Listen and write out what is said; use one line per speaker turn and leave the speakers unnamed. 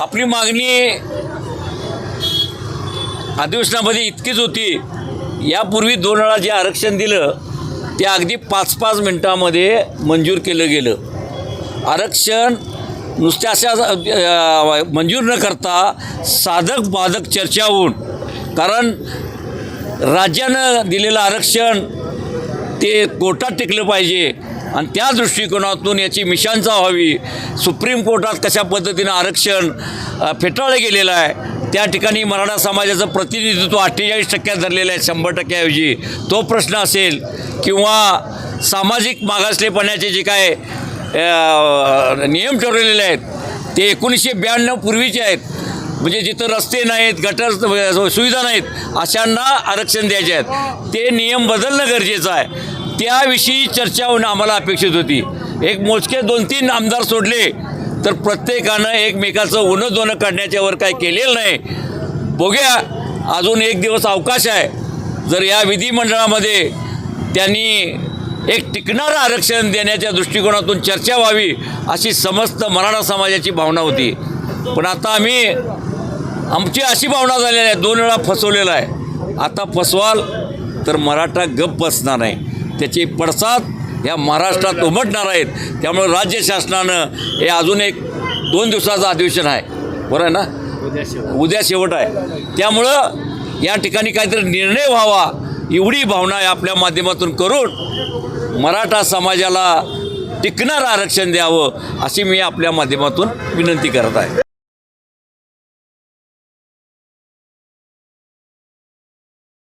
आपली मागणी अधिवेशनामध्ये इतकीच होती. यापूर्वी दोन वेळा जे आरक्षण दिलं ते अगदी पाच पाच मिनटामध्ये मंजूर केलं गेलं. आरक्षण नुसत्या अशा मंजूर न करता साधक बाधक चर्चा होऊन कारण राज्यानं दिलेलं आरक्षण ते कोर्टात टिकलं पाहिजे. आणि त्या दृष्टिकोनातून याची मिशांचा व्हावी. सुप्रीम कोर्टात कशा पद्धतीनं आरक्षण फेटाळलं गेलेलं आहे त्या ठिकाणी मराठा समाजाचं प्रतिनिधित्व अठ्ठेचाळीस टक्क्यात धरलेलं आहे शंभर टक्क्याऐवजी. तो प्रश्न असेल किंवा सामाजिक मागासलेपणाचे जे काय नियम ठरवलेले आहेत ते एकोणीसशे ब्याण्णव पूर्वीचे आहेत. म्हणजे जिथं रस्ते नाहीत गटर सुविधा नाहीत अशांना आरक्षण द्यायचे आहेत. ते नियम बदलणं गरजेचं आहे. त्याविषयी चर्चा होणं आम्हाला अपेक्षित होती. एक मोजके दोन तीन आमदार सोडले तर प्रत्येकानं एकमेकाचं उनं दोनं काढण्याच्यावर काय केलेलं नाही. बघूया अजून एक दिवस अवकाश आहे. जर या विधिमंडळामध्ये त्यांनी एक टिकणारं आरक्षण देण्याच्या दृष्टिकोनातून चर्चा व्हावी अशी समस्त मराठा समाजाची भावना होती. पण आता आम्ही आमची अशी भावना झालेली आहे दोन वेळा फसवलेला आहे. आता फसवाल तर मराठा गप बसणार नाही. त्याचे पडसाद या महाराष्ट्रात उमटणार आहेत. त्यामुळे राज्य शासनानं हे अजून एक दोन दिवसाचं अधिवेशन आहे. बरं आहे ना? उद्या शेवट. आहे. त्यामुळं या ठिकाणी काहीतरी निर्णय व्हावा एवढी भावना आपल्या माध्यमातून करून मराठा समाजाला टिकणारं आरक्षण द्यावं अशी मी आपल्या माध्यमातून विनंती करत आहे.